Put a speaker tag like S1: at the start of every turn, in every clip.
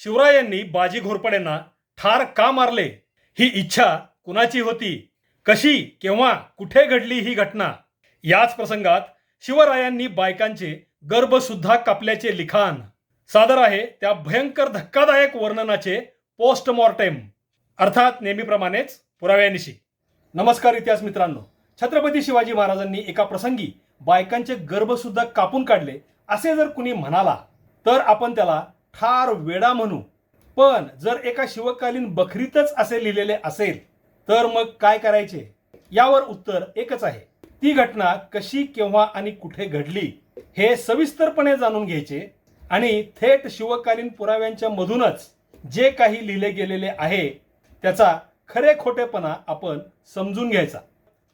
S1: शिवरायांनी बाजी घोरपडेंना ठार का मारले? ही इच्छा कुणाची होती? कशी केव्हा कुठे घडली ही घटना? याच प्रसंगात शिवरायांनी बायकांचे गर्भसुद्धा कापल्याचे लिखाण. सादर आहे त्या भयंकर धक्कादायक वर्णनाचे पोस्टमॉर्टेम. अर्थात नेहमीप्रमाणेच पुराव्यानिशी. नमस्कार इतिहास मित्रांनो. छत्रपती शिवाजी महाराजांनी एका प्रसंगी बायकांचे गर्भसुद्धा कापून काढले असे जर कुणी म्हणाला तर आपण त्याला ठार वेडा म्हणू. पण जर एका शिवकालीन बखरीतच असे लिहिलेले असेल तर मग काय करायचे? यावर उत्तर एकच आहे. ती घटना कशी केव्हा आणि कुठे घडली हे सविस्तरपणे जाणून घ्यायचे आणि थेट शिवकालीन पुराव्यांच्या मधूनच जे काही लिहिले गेलेले आहे त्याचा खरे खोटेपणा आपण समजून घ्यायचा.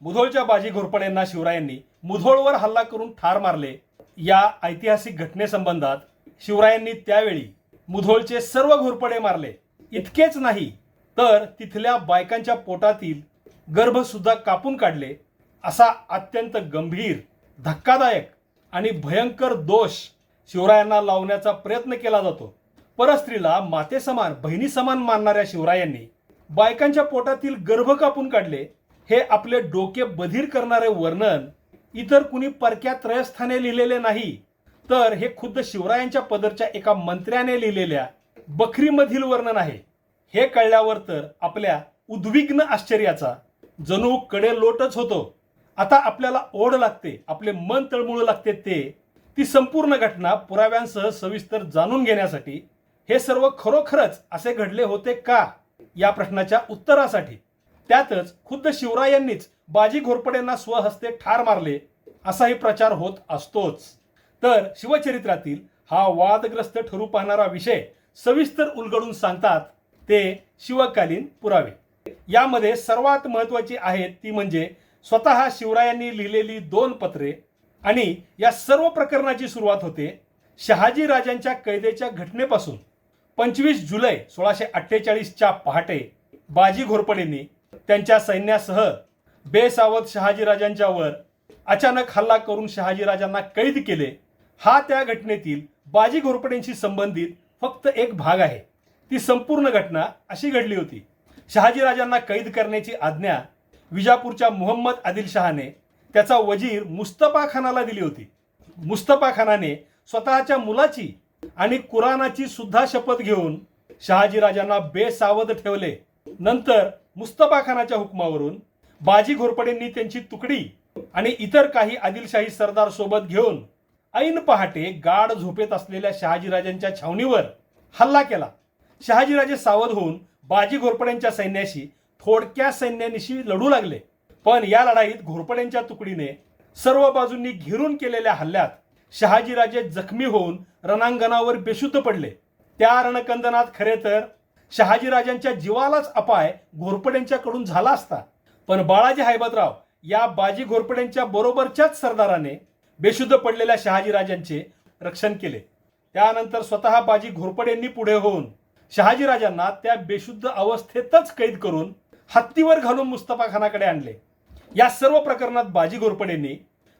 S1: मुधोळच्या बाजी घोरपडेंना शिवरायांनी मुधोळवर हल्ला करून ठार मारले या ऐतिहासिक घटनेसंबंधात शिवरायांनी त्यावेळी मुधोळचे सर्व घोरपडे मारले. इतकेच नाही तर तिथल्या बायकांच्या पोटातील गर्भसुद्धा कापून काढले. असा अत्यंत गंभीर धक्कादायक आणि भयंकर दोष शिवरायांना लावण्याचा प्रयत्न केला जातो. परस्त्रीला मातेसमान बहिणी समान मानणाऱ्या शिवरायांनी बायकांच्या पोटातील गर्भ कापून काढले. हे आपले डोके बधीर करणारे वर्णन इतर कुणी परक्या त्रयस्थाने लिहिलेले नाही. तर हे खुद्द शिवरायांच्या पदरच्या एका मंत्र्याने लिहिलेल्या बखरीमधील वर्णन आहे. हे कळल्यावर तर आपल्या उद्विग्न आश्चर्याचा जणू कडे लोटच होतो. आता आपल्याला ओढ लागते आपले मन तळमळू लागते ते ती संपूर्ण घटना पुराव्यांसह सविस्तर जाणून घेण्यासाठी हे सर्व खरोखरच असे घडले होते का? या प्रश्नाच्या उत्तरासाठी. त्यातच खुद्द शिवरायांनीच बाजी घोरपडेंना स्वहस्ते ठार मारले असाही प्रचार होत असतोच. तर शिवचरित्रातील हा वादग्रस्त ठरू पाहणारा विषय सविस्तर उलगडून सांगतात ते शिवकालीन पुरावे. यामध्ये सर्वात महत्वाची आहेत ती म्हणजे स्वतः शिवरायांनी लिहिलेली दोन पत्रे आणि या सर्व प्रकरणाची सुरुवात होते शहाजी राजांच्या कैदेच्या घटनेपासून. पंचवीस जुलै सोळाशे अठ्ठेचाळीसच्या पहाटे बाजी घोरपडेंनी त्यांच्या सैन्यासह बेसावध शहाजी राजांच्यावर अचानक हल्ला करून शहाजीराजांना कैद केले. हा त्या घटनेतील बाजी घोरपडेंशी संबंधित फक्त एक भाग आहे. ती संपूर्ण घटना अशी घडली होती. शहाजीराजांना कैद करण्याची आज्ञा विजापूरच्या मोहम्मद आदिलशहाने त्याचा वजीर मुस्तफा खानाला दिली होती. मुस्तफा खानाने स्वतःच्या मुलाची आणि कुराणाची सुद्धा शपथ घेऊन शहाजीराजांना बेसावध ठेवले. नंतर मुस्तफा खानाच्या हुकमावरून बाजी घोरपडेंनी त्यांची तुकडी आणि इतर काही आदिलशाही सरदार सोबत घेऊन ऐन पहाटे गाढ झोपेत असलेल्या शहाजीराजांच्या छावणीवर हल्ला केला. शहाजीराजे सावध होऊन बाजी घोरपड्यांच्या सैन्याशी थोडक्या सैन्यानिशी लढू लागले. पण या लढाईत घोरपड्यांच्या तुकडीने सर्व बाजूंनी घेरून केलेल्या हल्ल्यात शहाजीराजे जखमी होऊन रणांगणावर बेशुद्ध पडले. त्या रणकंदनात खरे तर शहाजीराजांच्या जीवालाच अपाय घोरपड्यांच्याकडून झाला असता. पण बाळाजी हैबतराव या बाजी घोरपड्यांच्या बरोबरच्याच सरदाराने बेशुद्ध पडलेल्या शहाजीराजांचे रक्षण केले. त्यानंतर स्वतः बाजी घोरपडेंनी पुढे होऊन शहाजीराजांना त्या बेशुद्ध अवस्थेतच कैद करून हत्तीवर घालून मुस्तफा खानाकडे आणले. या सर्व प्रकरणात बाजी घोरपडेंनी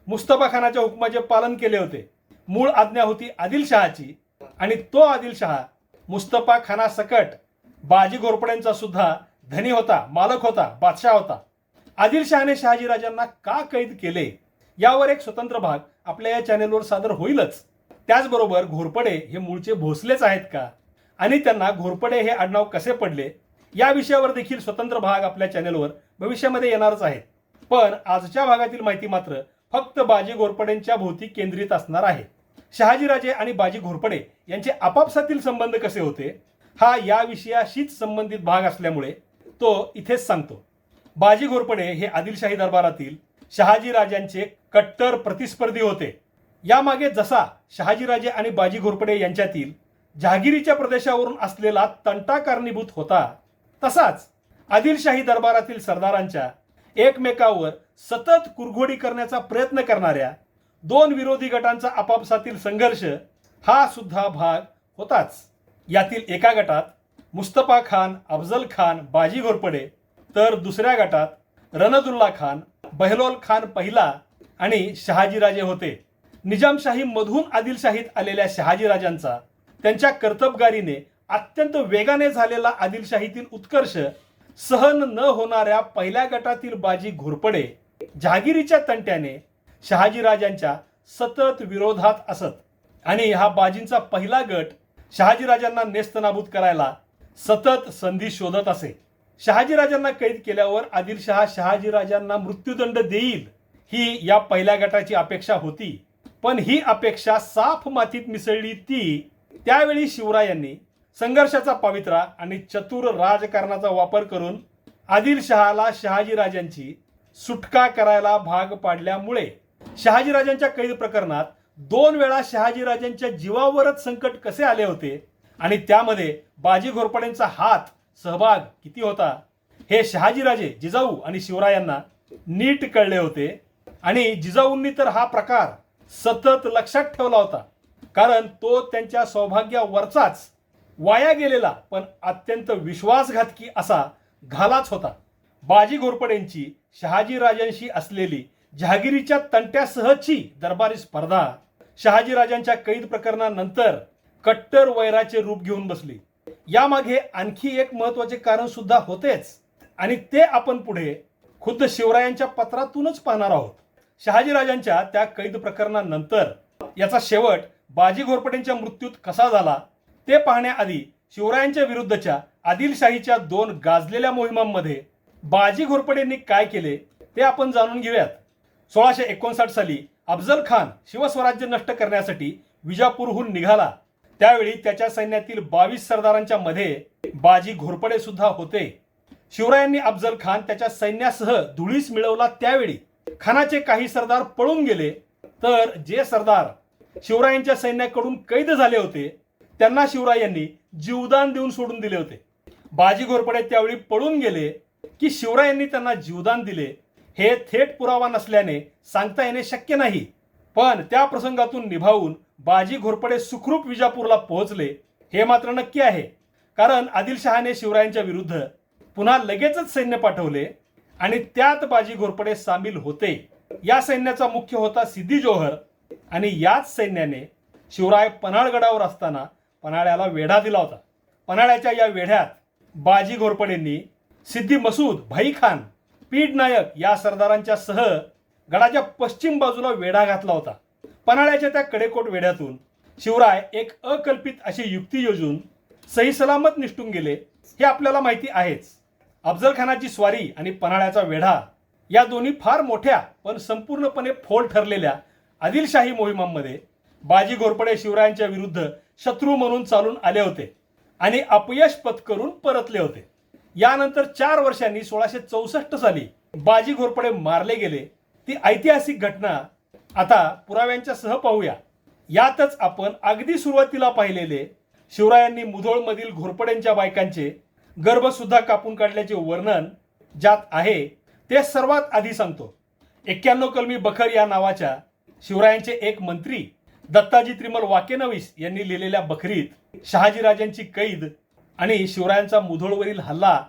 S1: मुस्तफा खानाच्या हुकमाचे पालन केले होते. मूळ आज्ञा होती आदिलशहाची आणि तो आदिलशहा मुस्तफा खाना सकट बाजी घोरपड्यांचा सुद्धा धनी होता मालक होता बादशाह होता. आदिलशहाने शहाजीराजांना का कैद केले? यावर एक स्वतंत्र भाग आपल्या या चॅनेलवर सादर होईलच. त्याचबरोबर घोरपडे हे मूळचे भोसलेच आहेत का? आणि त्यांना घोरपडे हे आडनाव कसे पडले? या विषयावर देखील स्वतंत्र भाग आपल्या चॅनेलवर भविष्यामध्ये येणारच आहेत. पण आजच्या भागातील माहिती मात्र फक्त बाजी घोरपडेंच्या भोवती केंद्रित असणार आहे. शहाजीराजे आणि बाजी घोरपडे यांचे आपापसातील संबंध कसे होते? हा या विषयाशीच संबंधित भाग असल्यामुळे तो इथेच सांगतो. बाजी घोरपडे हे आदिलशाही दरबारातील शहाजीराजांचे कट्टर प्रतिस्पर्धी होते. यामागे जसा शहाजीराजे आणि बाजी घोरपडे यांच्यातील जहागिरीच्या प्रदेशावरून असलेला तंटा कारणीभूत होता तसाच आदिलशाही दरबारातील सरदारांच्या एकमेकावर सतत कुरघोडी करण्याचा प्रयत्न करणाऱ्या दोन विरोधी गटांचा आपापसातील संघर्ष हा सुद्धा भाग होताच. यातील एका गटात मुस्तफा खान अफजल खान बाजी घोरपडे तर दुसऱ्या गटात रनदुल्ला खान बहलोल खान पहिला आणि शहाजीराजे होते. निजामशाहीमधून आदिलशाहीत आलेल्या शहाजीराजांचा त्यांच्या कर्तबगारीने अत्यंत वेगाने झालेला आदिलशाहीतील उत्कर्ष सहन न होणाऱ्या पहिल्या गटातील बाजी घोरपडे जहागिरीच्या तंट्याने शहाजीराजांच्या सतत विरोधात असत. आणि हा बाजींचा पहिला गट शहाजीराजांना नेस्तनाबूत करायला सतत संधी शोधत असे. शहाजीराजांना कैद केल्यावर आदिलशहा शहाजीराजांना मृत्यूदंड देईल ही या पहिल्या गटाची अपेक्षा होती. पण ही अपेक्षा साफ मातीत मिसळली ती त्यावेळी शिवरायांनी संघर्षाचा पवित्रा आणि चतुर राजकारणाचा वापर करून आदिलशहाला शहाजीराजांची सुटका करायला भाग पाडल्यामुळे शहाजीराजांच्या कैद प्रकरणात दोन वेळा शहाजीराजांच्या जीवावरच संकट कसे आले होते आणि त्यामध्ये बाजी घोरपडेंचा हात सहभाग किती होता? हे शहाजीराजे जिजाऊ आणि शिवरायांना नीट कळले होते. आणि जिजाऊंनी तर हा प्रकार सतत लक्षात ठेवला होता. कारण तो त्यांच्या सौभाग्यावरचाच वाया गेलेला पण अत्यंत विश्वासघातकी असा घालाच होता. बाजी घोरपडेंची शहाजीराजांशी असलेली जहागिरीच्या तंट्यासहची दरबारी स्पर्धा शहाजीराजांच्या कैद प्रकरणानंतर कट्टर वैराचे रूप घेऊन बसली. यामागे आणखी एक महत्त्वाचे कारण सुद्धा होतेच. आणि ते आपण पुढे खुद्द शिवरायांच्या पत्रातूनच पाहणार आहोत. शहाजीराजांच्या त्या कैद प्रकरणानंतर याचा शेवट बाजी घोरपटेंच्या मृत्यूत कसा झाला ते पाहण्याआधी शिवरायांच्या विरुद्धच्या आदिलशाहीच्या दोन गाजलेल्या मोहिमांमध्ये बाजी घोरपडेंनी काय केले ते आपण जाणून घेऊयात. सोळाशे एकोणसाठ साली अफजल खान शिवस्वराज्य नष्ट करण्यासाठी विजापूरहून निघाला. त्यावेळी त्याच्या सैन्यातील बावीस सरदारांच्या मध्ये बाजी घोरपडे सुद्धा होते. शिवरायांनी अफजल खान त्याच्या सैन्यासह धुळीस मिळवला त्यावेळी. खानाचे काही सरदार पळून गेले तर जे सरदार शिवरायांच्या सैन्याकडून कैद झाले होते त्यांना शिवरायांनी जीवदान देऊन सोडून दिले होते. बाजी घोरपडे त्यावेळी पळून गेले की शिवरायांनी त्यांना जीवदान दिले. हे थेट पुरावा नसल्याने सांगता येणे शक्य नाही. पण त्या प्रसंगातून निभावून बाजी घोरपडे सुखरूप विजापूरला पोहोचले हे मात्र नक्की आहे. कारण आदिलशहाने शिवरायांच्या विरुद्ध पुन्हा लगेचच सैन्य पाठवले आणि त्यात बाजी घोरपडे सामील होते. या सैन्याचा मुख्य होता सिद्धी जोहर आणि याच सैन्याने शिवराय पन्हाळगडावर असताना पन्हाळ्याला वेढा दिला होता. पन्हाळ्याच्या या वेढ्यात बाजी घोरपडेंनी सिद्धी मसूद भाई खान पीड नायक या सरदारांच्या सह गडाच्या पश्चिम बाजूला वेढा घातला होता. पन्हाळ्याच्या त्या कडेकोट वेढ्यातून शिवराय एक अकल्पित अशी युक्ती योजून सही सलामत निष्ठून गेले हे आपल्याला माहिती आहेच. अफजलखानाची स्वारी आणि पन्हाळ्याचा वेढा या दोन्ही फार मोठ्या पण संपूर्णपणे फोल ठरलेल्या आदिलशाही मोहिमांमध्ये बाजी घोरपडे शिवरायांच्या विरुद्ध शत्रू म्हणून चालून आले होते आणि अपयश पत्करून परतले होते. यानंतर चार वर्षांनी सोळाशे चौसष्ट साली बाजी घोरपडे मारले गेले. ती ऐतिहासिक घटना आता पुराव्यांच्या सह पाहूया. यातच आपण अगदी सुरुवातीला पाहिलेले शिवरायांनी मुधोळमधील घोरपड्यांच्या बायकांचे गर्भसुद्धा कापून काढल्याचे वर्णन ज्यात आहे ते सर्वात आधी सांगतो. एक्क्याण्णव कलमी बखर या नावाच्या शिवरायांचे एक मंत्री दत्ताजी त्रिमल वाकेनवीस यांनी लिहिलेल्या बखरीत शहाजीराजांची कैद आणि शिवरायांचा मुधोळवरील हल्ला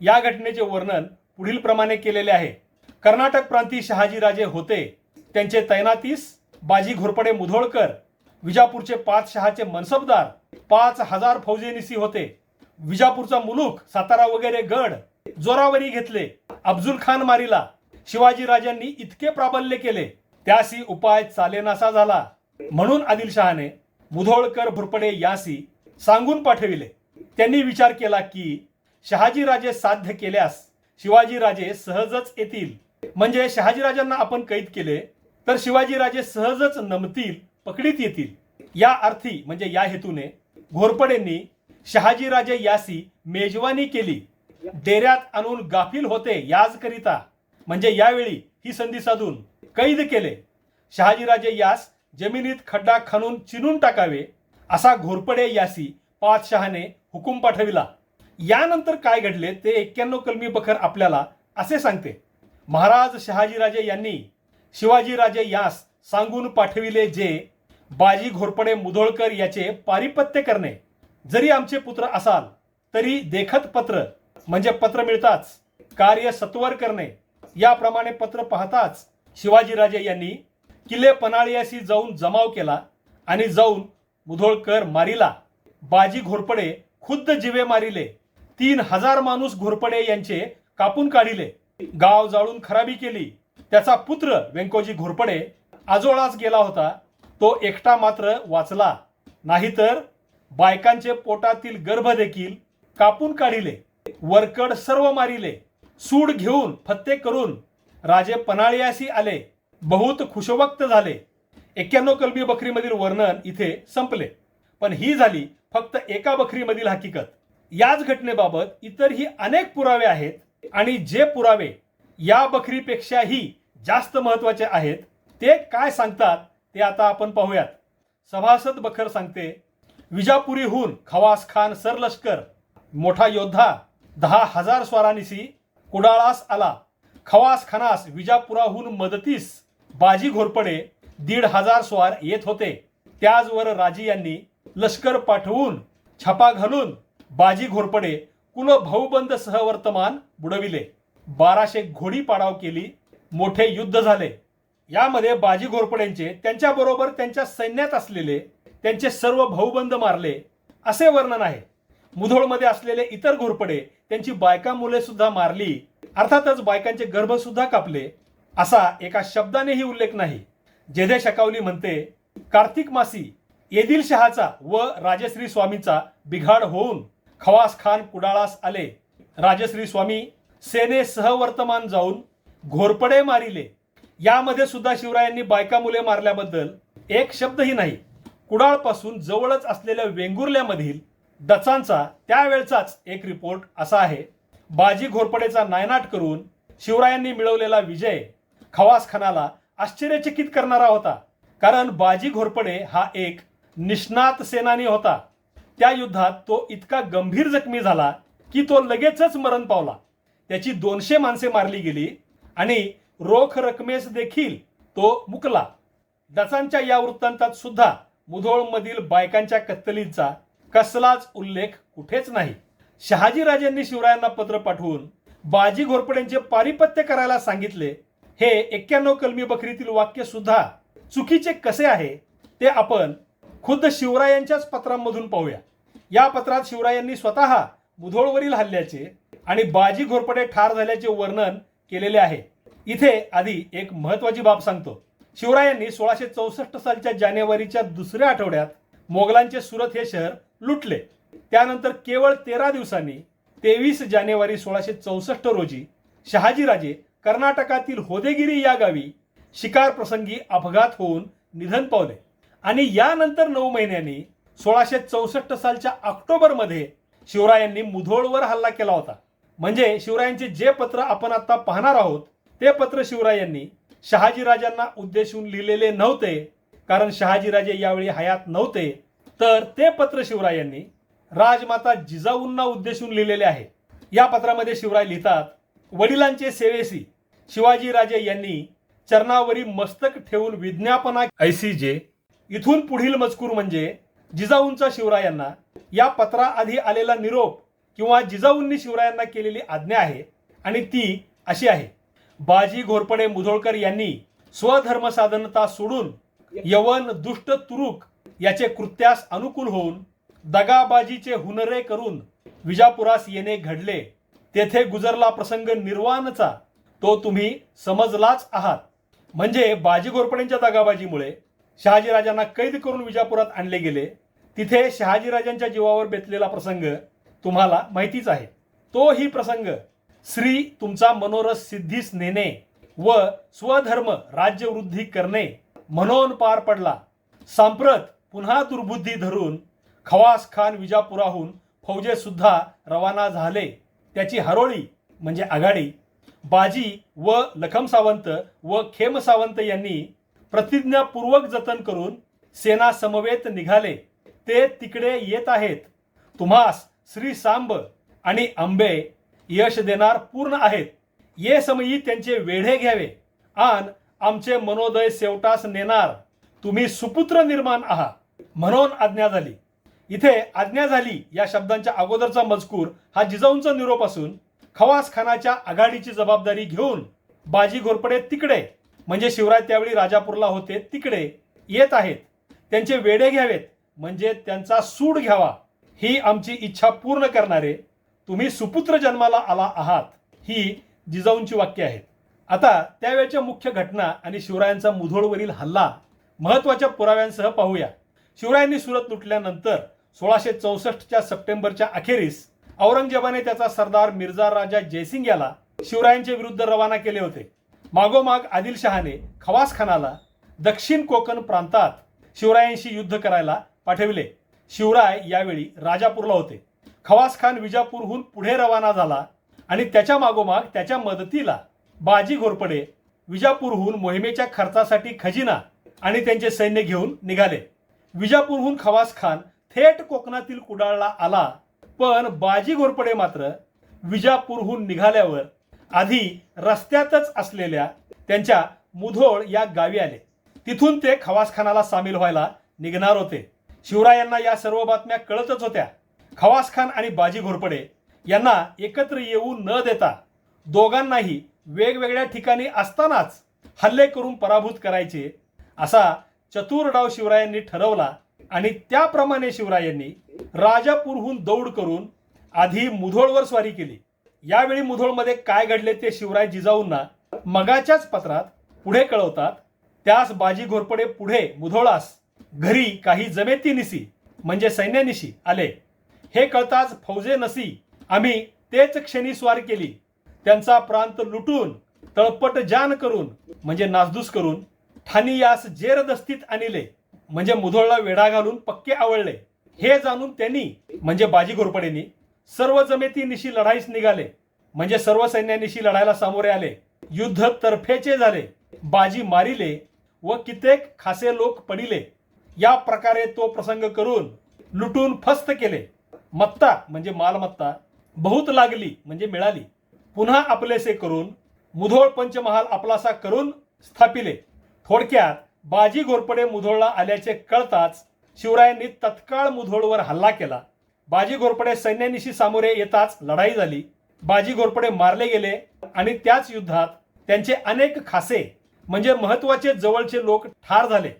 S1: या घटनेचे वर्णन पुढील प्रमाणे केलेले आहे. कर्नाटक प्रांती शहाजीराजे होते. त्यांचे तैनातीस बाजी घोरपडे मुधोळकर विजापूरचे पाच शहाचे मनसबदार पाच हजार फौजेनिसी होते. विजापूरचा मुलूक सातारा वगैरे गड जोरावरी घेतले अब्दुल खान मारिला. शिवाजीराजांनी इतके प्राबल्य केले त्यासी उपाय चालेनासा झाला. म्हणून आदिलशहाने मुधोळकर भुरपडे यासी सांगून पाठविले. त्यांनी विचार केला की शहाजीराजे साध्य केल्यास शिवाजीराजे सहजच येतील. म्हणजे शहाजीराजांना आपण कैद केले तर शिवाजीराजे सहजच नमतील पकडीत येतील. या अर्थी म्हणजे या हेतूने घोरपडेंनी शहाजीराजे यासी मेजवानी केली. डेऱ्यात आणून गाफील होते याजकरिता. म्हणजे यावेळी ही संधी साधून कैद केले. शहाजीराजे यास जमिनीत खड्डा खणून चिनून टाकावे असा घोरपडे यासी पातशहाने हुकूम पाठविला. यानंतर काय घडले ते एक्क्याण्णव कलमी बखर आपल्याला असे सांगते. महाराज शहाजीराजे यांनी शिवाजीराजे यास सांगून पाठविले जे बाजी घोरपडे मुधोळकर याचे पारिपत्य करणे. जरी आमचे पुत्र असाल तरी देखत पत्र म्हणजे पत्र मिळताच कार्य सत्वर करणे. याप्रमाणे पत्र पाहताच शिवाजीराजे यांनी किल्ले पनाळियाशी जाऊन जमाव केला आणि जाऊन मुधोळकर मारिला. बाजी घोरपडे खुद्द जिवे मारिले. तीन हजार माणूस घोरपडे यांचे कापून काढिले. गाव जाळून खराबी केली. त्याचा पुत्र व्यंकोजी घोरपडे आजोळाच गेला होता. तो एकटा मात्र वाचला. नाहीतर बायकांचे पोटातील गर्भ देखील कापून काढिले. वरकड सर्व मारिले. सूड घेऊन फत्ते करून राजे पनाळियासी आले. बहुत खुशवक्त झाले. एक्क्याण्णव कलबी बकरीमधील वर्णन इथे संपले. पण ही झाली फक्त एका बकरीमधील हकीकत. याच घटनेबाबत इतरही अनेक पुरावे आहेत आणि जे पुरावे या बकरीपेक्षाही जास्त महत्त्वाचे आहेत. ते काय सांगतात ते आता आपण पाहूयात. सभासद बखर सांगते विजापुरीहून खवास खान सरलष्कर मोठा योद्धा दहा हजार स्वारानिसी कुडाळास आला. खवास खानास विजापुराहून मदतीस बाजी घोरपडे दीड हजार स्वार येत होते. त्याचवर राजी यांनी लष्कर पाठवून छापा घालून बाजी घोरपडे कुल भाऊबंद सहवर्तमान बुडविले. बाराशे घोडी पाडाव केली. मोठे युद्ध झाले. यामध्ये बाजी घोरपड्यांचे त्यांच्याबरोबर त्यांच्या सैन्यात असलेले त्यांचे सर्व भाऊबंद मारले असे वर्णन आहे. मुधोळमध्ये असलेले इतर घोरपडे त्यांची बायका मुले सुद्धा मारली अर्थातच बायकांचे गर्भ सुद्धा कापले असा एका शब्दानेही उल्लेख नाही. जेधे शकावली म्हणते कार्तिक मासी येदिल शहाचा व राजश्री स्वामीचा बिघाड होऊन खवास खान कुडाळास आले. राजश्री स्वामी सेने सहवर्तमान जाऊन घोरपडे मारिले. यामध्ये सुद्धा शिवरायांनी बायका मुले मारल्याबद्दल एक शब्दही नाही. कुडाळपासून जवळच असलेल्या वेंगुर्ल्यामधील डचांचा त्यावेळचाच एक रिपोर्ट असा आहे. बाजी घोरपडेचा नायनाट करून शिवरायांनी मिळवलेला विजय खवास खानाला आश्चर्यचकित करणारा होता. कारण बाजी घोरपडे हा एक निष्णात सेनानी होता. त्या युद्धात तो इतका गंभीर जखमी झाला की तो लगेचच मरण पावला. त्याची दोनशे माणसे मारली गेली आणि रोख रकमेस देखील तो मुकला. डचांच्या या वृत्तांतात सुद्धा मुधोळमधील बायकांच्या कत्तलीचा कसलाच उल्लेख कुठेच नाही. शहाजीराजांनी शिवरायांना पत्र पाठवून बाजी घोरपड्यांचे पारिपत्य करायला सांगितले. हे एक्क्याण्णव कलमी बकरीतील वाक्य सुद्धा चुकीचे कसे आहे ते आपण खुद्द शिवरायांच्याच पत्रांमधून पाहूया. या पत्रात शिवरायांनी स्वतः मुधोळवरील हल्ल्याचे आणि बाजी घोरपडे ठार झाल्याचे वर्णन केलेले आहे. इथे आधी एक महत्वाची बाब सांगतो. शिवरायांनी सोळाशे चौसष्ट सालच्या जानेवारीच्या दुसऱ्या आठवड्यात मोगलांचे सुरत हे शहर लुटले. त्यानंतर केवळ तेरा दिवसांनी तेवीस जानेवारी सोळाशे चौसष्ट रोजी शहाजीराजे कर्नाटकातील होदेगिरी या गावी शिकार प्रसंगी अपघात होऊन निधन पावले. आणि यानंतर नऊ महिन्यांनी सोळाशे चौसष्ट सालच्या ऑक्टोबरमध्ये शिवरायांनी मुधोळवर हल्ला केला होता. म्हणजे शिवरायांचे जे पत्र आपण आता पाहणार आहोत ते पत्र शिवरायांनी शहाजीराजांना उद्देशून लिहिलेले नव्हते. कारण शहाजीराजे यावेळी हयात नव्हते. तर ते पत्र शिवरायांनी राजमाता जिजाऊंना उद्देशून लिहिलेले आहे. या पत्रामध्ये शिवराय लिहितात वडिलांचे सेवेसी शिवाजीराजे यांनी चरणावरी मस्तक ठेवून विज्ञापना ऐसी जे इथून पुढील मजकूर म्हणजे जिजाऊंचा शिवरायांना या पत्राआधी आलेला निरोप किंवा जिजाऊंनी शिवरायांना केलेली आज्ञा आहे आणि ती अशी आहे. बाजी घोरपडे मुधोळकर यांनी स्वधर्म साधनता सोडून यवन दुष्ट तुरुक याचे कृत्यास अनुकूल होऊन दगाबाजीचे हुनरे करून विजापुरास येणे घडले. तेथे गुजरला प्रसंग निर्वाणचा. तो तुम्ही समजलाच आहात. म्हणजे बाजी घोरपडेंच्या दगाबाजीमुळे शहाजीराजांना कैद करून विजापुरात आणले गेले. तिथे शहाजीराजांच्या जीवावर बेतलेला प्रसंग तुम्हाला माहितीच आहे. तो ही प्रसंग. श्री तुमचा मनोरस सिद्धीस नेणे व स्वधर्म राज्यवृद्धी करणे म्हणून पार पडला. सांप्रत पुन्हा दुर्बुद्धी धरून खवास खान विजापुराहून फौजे सुद्धा रवाना झाले. त्याची हरोळी म्हणजे आघाडी. बाजी व लखम सावंत व खेम सावंत यांनी प्रतिज्ञापूर्वक जतन करून सेना समवेत निघाले. ते तिकडे येत आहेत. तुम्हास श्री सांब आणि आंबे यश देणार पूर्ण आहेत. ये समयी त्यांचे वेढे घ्यावे. आन आमचे मनोदय सेवटास नेणार. तुम्ही सुपुत्र निर्माण आहात म्हणून आज्ञा झाली. इथे आज्ञा झाली या शब्दांच्या अगोदरचा मजकूर हा जिजाऊंचा निरोप असून खवास खानाच्या आघाडीची जबाबदारी घेऊन बाजी घोरपडे तिकडे म्हणजे शिवराय त्यावेळी राजापूरला होते तिकडे येत आहेत. त्यांचे वेडे घ्यावेत म्हणजे त्यांचा सूड घ्यावा. ही आमची इच्छा पूर्ण करणारे तुम्ही सुपुत्र जन्माला आला आहात ही जिजाऊंची वाक्य आहेत. आता त्यावेळच्या मुख्य घटना आणि शिवरायांचा मुधोळवरील हल्ला महत्त्वाच्या पुराव्यांसह पाहूया. शिवरायांनी सुरत लुटल्यानंतर सोळाशे चौसष्टच्या सप्टेंबरच्या अखेरीस औरंगजेबाने त्याचा सरदार मिर्झा राजा जयसिंग याला शिवरायांच्या विरुद्ध रवाना केले होते. मागोमाग आदिलशहाने खवास खानाला दक्षिण कोकण प्रांतात शिवरायांशी युद्ध करायला पाठविले. शिवराय यावेळी राजापूरला होते. खवास खान विजापूरहून पुढे रवाना झाला आणि त्याच्या मागोमाग त्याच्या मदतीला बाजी घोरपडे विजापूरहून मोहिमेच्या खर्चासाठी खजिना आणि त्यांचे सैन्य घेऊन निघाले. विजापूरहून खवास खान थेट कोकणातील कुडाळला आला पण बाजी घोरपडे मात्र विजापूरहून निघाल्यावर आधी रस्त्यातच असलेल्या त्यांच्या मुधोळ या गावी आले. तिथून ते खवासखानाला सामील व्हायला निघणार होते. शिवरायांना या सर्व बातम्या कळतच होत्या. खवास खान आणि बाजी घोरपडे यांना एकत्र येऊ न देता दोघांनाही वेगवेगळ्या ठिकाणी असतानाच हल्ले करून पराभूत करायचे असा चतुर डाव शिवरायांनी ठरवला आणि त्याप्रमाणे शिवरायांनी राजापूरहून दौड करून आधी मुधोळवर स्वारी केली. यावेळी मुधोळमध्ये काय घडले ते शिवराय जिजाऊंना मगाच्याच पत्रात पुढे कळवतात. त्यास बाजी घोरपडे पुढे मुधोळास घरी काही जमेती निसी म्हणजे सैन्यानिशी आले. हे कळताच फौजे नसी आम्ही तेच क्षणी स्वार केली. त्यांचा प्रांत लुटून तळपट जान करून म्हणजे नासधूस करून ठाणी यास जेरदस्तीत आणले म्हणजे मुधोळला वेढा घालून पक्के आवळले. हे जाणून त्यांनी म्हणजे बाजी घोरपडेनी सर्व जमेतीनिशी लढाईस निघाले म्हणजे सर्व सैन्यानिशी लढायला सामोरे आले. युद्ध तर्फेचे झाले. बाजी मारिले व कित्येक खासे लोक पडिले. या प्रकारे तो प्रसंग करून लुटून फस्त केले. मत्ता म्हणजे मालमत्ता बहुत लागली म्हणजे मिळाली. पुन्हा आपलेसे करून मुधोळ पंचमहाल आपलासा करून स्थापिले. थोडक्यात बाजी घोरपडे मुधोळला आल्याचे कळताच शिवरायांनी तत्काळ मुधोळवर हल्ला केला. बाजी घोरपडे सैन्यानिशी सामोरे येताच लढाई झाली. बाजी घोरपडे मारले गेले आणि त्याच युद्धात त्यांचे अनेक खासे म्हणजे महत्त्वाचे जवळचे लोक ठार झाले.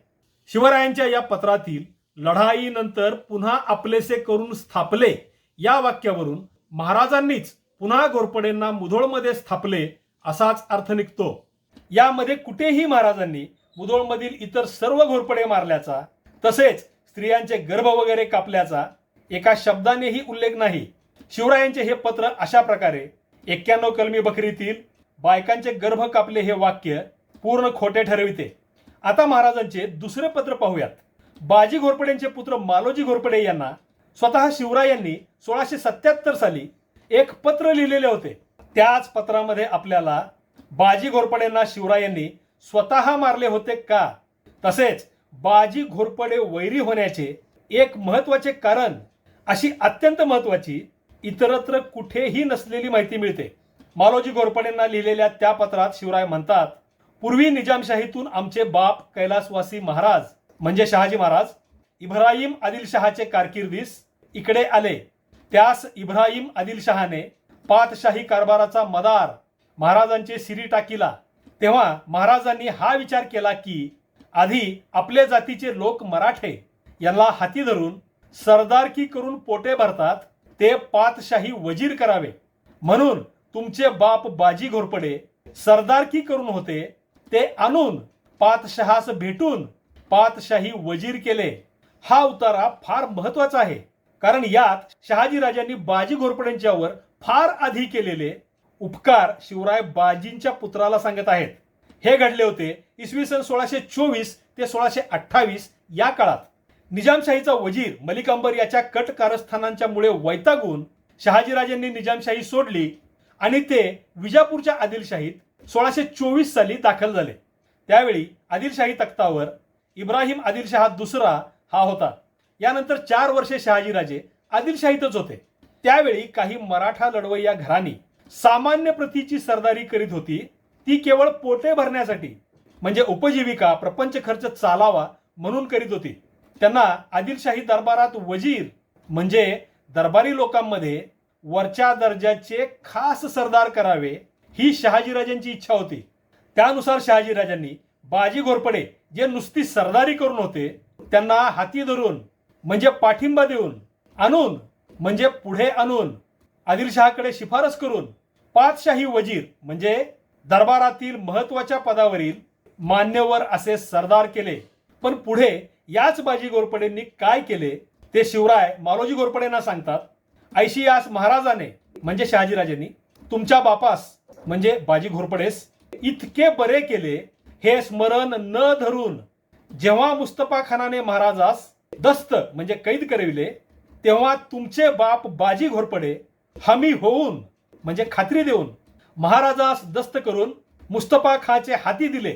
S1: शिवरायांच्या या पत्रातील लढाईनंतर पुन्हा आपलेसे करून स्थापले या वाक्यावरून महाराजांनीच पुन्हा घोरपडेंना मुधोळमध्ये स्थापले असाच अर्थ निघतो. यामध्ये कुठेही महाराजांनी मुधोळमधील इतर सर्व घोरपडे मारल्याचा तसेच स्त्रियांचे गर्भ वगैरे कापल्याचा एका शब्दानेही उल्लेख नाही. शिवरायांचे हे पत्र अशा प्रकारे एक्क्याण्णव कलमी बकरीतील बायकांचे गर्भ कापले हे वाक्य पूर्ण खोटे ठरविते. आता महाराजांचे दुसरे पत्र पाहूयात. बाजी घोरपडेंचे पुत्र मालोजी घोरपडे यांना स्वतः शिवरायांनी सोळाशे सत्याहत्तर साली एक पत्र लिहिलेले होते. त्याच पत्रामध्ये आपल्याला बाजी घोरपडेंना शिवरायांनी स्वतः मारले होते का? तसेच बाजी घोरपडे वैरी होण्याचे एक महत्त्वाचे कारण अशी अत्यंत महत्वाची इतरत्र कुठेही नसलेली माहिती मिळते. मालोजी घोरपडेंना लिहिलेल्या त्या पत्रात शिवराय म्हणतात पूर्वी निजामशाहीतून आमचे बाप कैलासवासी महाराज म्हणजे शहाजी महाराज इब्राहिम आदिलशहाचे कारकिर्दीस इकडे आले. त्यास इब्राहिम आदिलशहाने पातशाही कारभाराचा मदार महाराजांचे सिरी टाकीला. तेव्हा महाराजांनी हा विचार केला की आधी आपल्या जातीचे लोक मराठे यांना हाती धरून सरदारकी करून पोटे भरतात ते पातशाही वजीर करावे. म्हणून तुमचे बाप बाजी घोरपडे सरदारकी करून होते ते आणून पातशहास भेटून पातशाही वजीर केले. हा उतारा फार महत्त्वाचा आहे. कारण यात शहाजी राजांनी बाजी घोरपड्यांच्यावर फार आधी केलेले उपकार शिवराय बाजींच्या पुत्राला सांगत आहेत. हे घडले होते इसवी सन सोळाशे चोवीस ते सोळाशे अठ्ठावीस या काळात. निजामशाहीचा वजीर मलिक अंबर याच्या कट कारस्थानांच्या मुळे वैतागून शहाजीराजांनी निजामशाही सोडली आणि ते विजापूरच्या आदिलशाहीत सोळाशे चोवीस साली दाखल झाले. त्यावेळी आदिलशाही तख्तावर इब्राहिम आदिलशहा दुसरा हा होता. यानंतर चार वर्षे शहाजीराजे आदिलशाहीतच होते. त्यावेळी काही मराठा लढवय्या घराणी सामान्य प्रतीची सरदारी करीत होती. ती केवळ पोटे भरण्यासाठी म्हणजे उपजीविका प्रपंच खर्च चालावा म्हणून करीत होती. त्यांना आदिलशाही दरबारात वजीर म्हणजे दरबारी लोकांमध्ये वरच्या दर्जाचे खास सरदार करावे ही शहाजीराजांची इच्छा होती. त्यानुसार शहाजीराजांनी बाजी घोरपडे जे नुसती सरदारी करून होते त्यांना हाती धरून म्हणजे पाठिंबा देऊन आणून म्हणजे पुढे आणून आदिलशहाकडे शिफारस करून पाचशाही वजीर म्हणजे दरबारातील महत्त्वाच्या पदावरील मान्यवर असे सरदार केले. पण पुढे याच बाजी घोरपडेंनी काय केले ते शिवराय मालोजी घोरपडेंना सांगतात. ऐशी यास महाराजाने म्हणजे शहाजीराजांनी तुमच्या बापास म्हणजे बाजी घोरपडेस इतके बरे केले हे स्मरण न धरून जेव्हा मुस्तफा खानाने महाराजास दस्त म्हणजे कैद करविले तेव्हा तुमचे बाप बाजी घोरपडे हमी होऊन म्हणजे खात्री देऊन महाराजास दस्त करून मुस्तफा खाचे हाती दिले.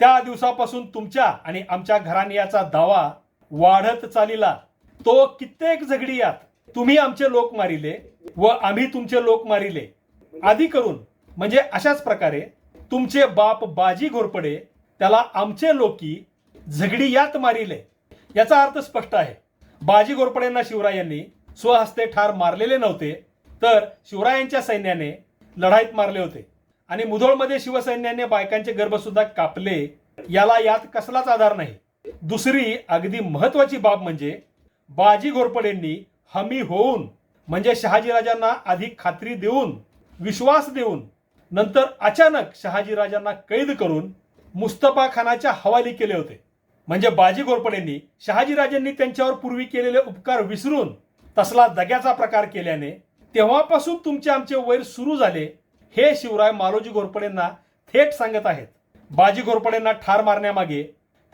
S1: त्या दिवसापासून तुमच्या आणि आमच्या घराण्याचा दावा वाढत चालिला. तो कित्येक झगडियात तुम्ही आमचे लोक मारिले व आम्ही तुमचे लोक मारिले. आदी करून म्हणजे अशाच प्रकारे तुमचे बाप बाजी घोरपडे त्याला आमचे लोकी झगडियात मारिले. याचा अर्थ स्पष्ट आहे. बाजी घोरपडेंना शिवरायांनी स्वहस्ते ठार मारलेले नव्हते तर शिवरायांच्या सैन्याने लढाईत मारले होते. आणि मुधोळमध्ये शिवसैन्याने बायकांचे गर्भसुद्धा कापले याला यात कसलाच आधार नाही. दुसरी अगदी महत्वाची बाब म्हणजे बाजी घोरपडेंनी हमी होऊन म्हणजे शहाजीराजांना अधिक खात्री देऊन विश्वास देऊन नंतर अचानक शहाजीराजांना कैद करून मुस्तफा खानाच्या हवाली केले होते. म्हणजे बाजी घोरपडेंनी शहाजीराजांनी त्यांच्यावर पूर्वी केलेले उपकार विसरून तसला दग्याचा प्रकार केल्याने तेव्हापासून तुमचे आमचे वैर सुरू झाले हे शिवराय मालोजी घोरपडेंना थेट सांगत आहेत. बाजी घोरपडेंना ठार मारण्यामागे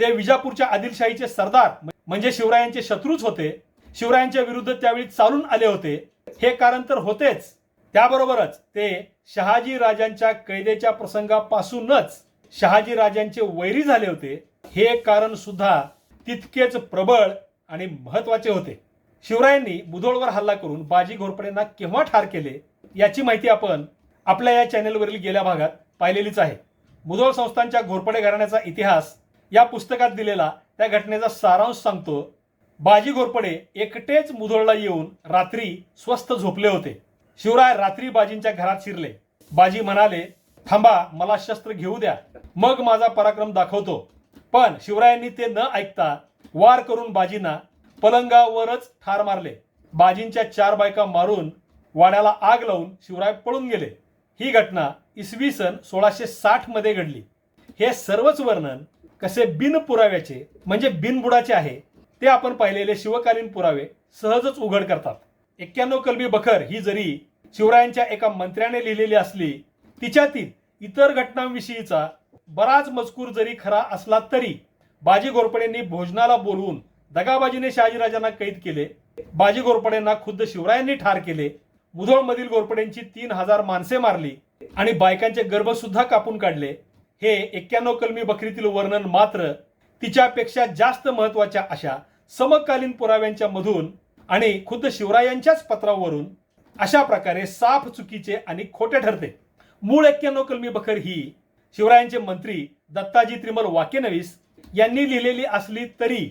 S1: ते विजापूरच्या आदिलशाहीचे सरदार म्हणजे शिवरायांचे शत्रूच होते. शिवरायांच्या विरुद्ध त्यावेळी चालून आले होते. हे कारण तर होतेच. त्याबरोबरच ते शहाजी राजांच्या कैदेच्या प्रसंगापासूनच शहाजी राजांचे वैरी झाले होते. हे कारण सुद्धा तितकेच प्रबळ आणि महत्त्वाचे होते. शिवरायांनी बुधोळवर हल्ला करून बाजी घोरपडेंना केव्हा ठार केले याची माहिती आपण आपल्या या चॅनेलवरील गेल्या भागात पाहिलेलीच आहे. मुधोळ संस्थांच्या घोरपडे घराण्याचा इतिहास या पुस्तकात दिलेला त्या घटनेचा सारांश सांगतो. बाजी घोरपडे एकटेच मुधोळला येऊन रात्री स्वस्त झोपले होते. शिवराय रात्री बाजींच्या घरात शिरले. बाजी म्हणाले थांबा मला शस्त्र घेऊ द्या. मग माझा पराक्रम दाखवतो. पण शिवरायांनी ते न ऐकता वार करून बाजींना पलंगावरच ठार मारले. बाजींच्या चार बायका मारून वाड्याला आग लावून शिवराय पळून गेले. ही घटना इसवी सन सोळाशे साठमध्ये घडली. हे सर्वच वर्णन कसे बिनपुराव्याचे म्हणजे बिनबुडाचे आहे ते आपण पाहिलेले शिवकालीन पुरावे सहजच उघड करतात. एक्क्याण्णव कलबी बखर ही जरी शिवरायांच्या एका मंत्र्याने लिहिलेली असली तिच्यातील इतर घटनांविषयीचा बराच मजकूर जरी खरा असला तरी बाजी घोरपडेंनी भोजनाला बोलवून दगाबाजीने शहाजीराजांना कैद केले. बाजी घोरपडेंना खुद्द शिवरायांनी ठार केले. मुधोळमधील घोरपडेंची तीन हजार माणसे मारली आणि बायकांचे गर्भ सुद्धा कापून काढले. हे एक्क्याण्णव कलमी बकरीतील वर्णन मात्र तिच्यापेक्षा जास्त महत्त्वाच्या अशा समकालीन पुराव्यांच्या मधून आणि खुद्द शिवरायांच्याच पत्रावरून अशा प्रकारे साफ चुकीचे आणि खोटे ठरते. मूळ एक्क्याण्णव कलमी बखर ही शिवरायांचे मंत्री दत्ताजी त्रिमल वाकेनवीस यांनी लिहिलेली असली तरी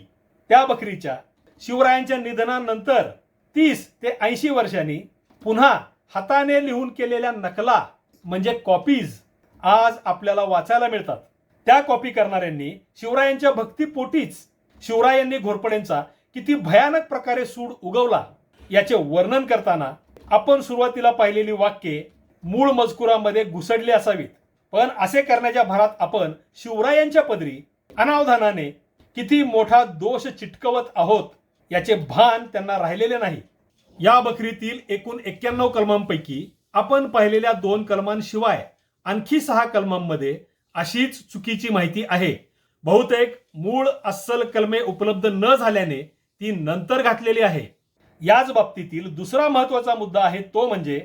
S1: त्या बकरीच्या शिवरायांच्या निधनानंतर तीस ते ऐंशी वर्षांनी पुन्हा हाताने लिहून केलेल्या नकला म्हणजे कॉपीज आज आपल्याला वाचायला मिळतात. त्या कॉपी करणाऱ्यांनी शिवरायांच्या भक्तीपोटीच शिवरायांनी घोरपडेंचा किती भयानक प्रकारे सूड उगवला याचे वर्णन करताना आपण सुरुवातीला पाहिलेली वाक्ये मूळ मजकुरामध्ये घुसडली असावीत. पण असे करण्याच्या भरात आपण शिवरायांच्या पदरी अनावधानाने किती मोठा दोष चिटकवत आहोत याचे भान त्यांना राहिलेले नाही. या बकरीतील एकूण एक्क्याण्णव कलमांपैकी आपण पाहिलेल्या दोन कलमांशिवाय आणखी सहा कलमांमध्ये अशीच चुकीची माहिती आहे. बहुतेक मूळ अस्सल कलमे उपलब्ध न झाल्याने ती नंतर घातलेली आहे. याच बाबतीतील दुसरा महत्त्वाचा मुद्दा आहे तो म्हणजे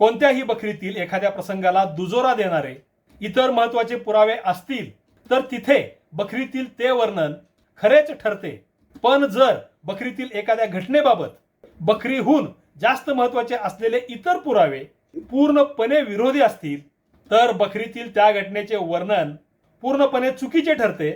S1: कोणत्याही बकरीतील एखाद्या प्रसंगाला दुजोरा देणारे इतर महत्त्वाचे पुरावे असतील तर तिथे बकरीतील ते वर्णन खरेच ठरते. पण जर बकरीतील एखाद्या घटनेबाबत बकरीहून जास्त महत्त्वाचे असलेले इतर पुरावे पूर्णपणे विरोधी असतील तर बकरीतील त्या घटनेचे वर्णन पूर्णपणे चुकीचे ठरते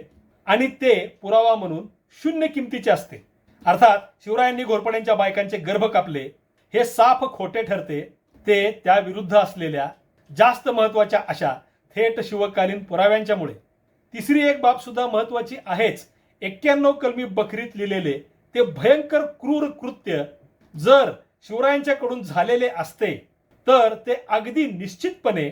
S1: आणि ते पुरावा म्हणून शून्य किमतीचे असते. अर्थात शिवरायांनी घोरपड्यांच्या बायकांचे गर्भ कापले हे साफ खोटे ठरते ते त्या विरुद्ध असलेल्या जास्त महत्त्वाच्या अशा थेट शिवकालीन पुराव्यांच्यामुळे. तिसरी एक बाब सुद्धा महत्वाची आहेच एक्क्याण्णव कलमी बकरीत लिहिलेले ते भयंकर क्रूर कृत्य जर शिवरायांच्याकडून झालेले असते तर ते अगदी निश्चितपणे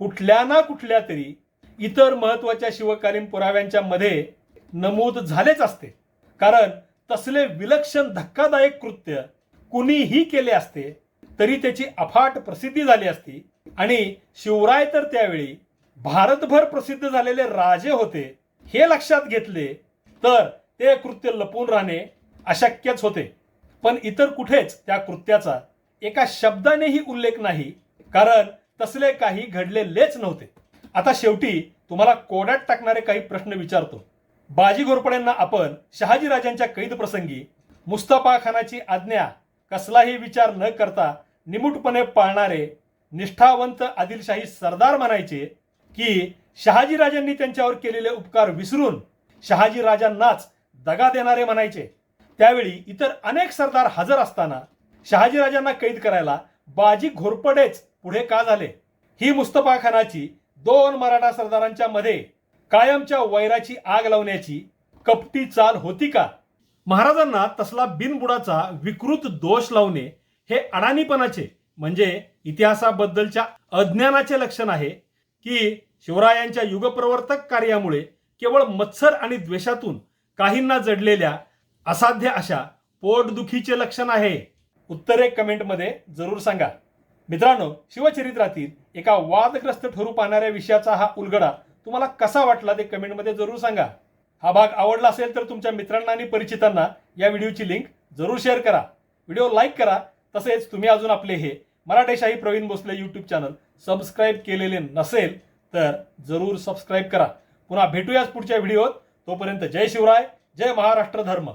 S1: कुठल्या ना कुठल्या तरी इतर महत्त्वाच्या शिवकालीन पुराव्यांच्या मध्ये नमूद झालेच असते. कारण तसले विलक्षण धक्कादायक कृत्य कुणीही केले असते तरी त्याची अफाट प्रसिद्धी झाली असती. आणि शिवराय तर त्यावेळी भारतभर प्रसिद्ध झालेले राजे होते हे लक्षात घेतले तर ते कृत्य लपून राहणे अशक्यच होते. पण इतर कुठेच त्या कृत्याचा एका शब्दानेही उल्लेख नाही कारण तसले काही घडलेलेच नव्हते. आता शेवटी तुम्हाला कोड्यात टाकणारे काही प्रश्न विचारतो. बाजी घोरपड्यांना आपण शहाजी राजांच्या कैद प्रसंगी मुस्तफा खानाची आज्ञा कसलाही विचार न करता निमूटपणे पाळणारे निष्ठावंत आदिलशाही सरदार म्हणायचे की शहाजी राजांनी त्यांच्यावर केलेले उपकार विसरून शहाजी राजांनाच दगा देणारे म्हणायचे. त्यावेळी इतर अनेक सरदार हजर असताना शहाजी राजांना कैद करायला बाजी घोरपडेच पुढे का झाले? ही मुस्तफा खानाची दोन मराठा सरदारांच्या मध्ये कायमच्या वैराची आग लावण्याची कपटी चाल होती का? महाराजांना तसला बिनबुडाचा विकृत दोष लावणे हे अडाणीपणाचे म्हणजे इतिहासाबद्दलच्या अज्ञानाचे लक्षण आहे की शिवरायांच्या युगप्रवर्तक कार्यामुळे केवळ मत्सर आणि द्वेषातून काहींना जडलेल्या असाध्य अशा पोटदुखीचे लक्षण आहे. उत्तरे कमेंटमध्ये जरूर सांगा. मित्रांनो शिवचरित्रातील एका वादग्रस्त ठरू पाहणाऱ्या विषयाचा हा उलगडा तुम्हाला कसा वाटला ते कमेंटमध्ये जरूर सांगा. हा भाग आवडला असेल तर तुमच्या मित्रांना आणि परिचितांना या व्हिडिओची लिंक जरूर शेअर करा. व्हिडिओ लाईक करा. तसेच तुम्ही अजून आपले हे Maratheshahi Pravin Bhosale YouTube channel subscribe केलेले नसेल तर जरूर सबस्क्राईब करा. पुन्हा भेटूयाच पुढच्या व्हिडिओत. तोपर्यंत जय शिवराय जय महाराष्ट्र धर्म.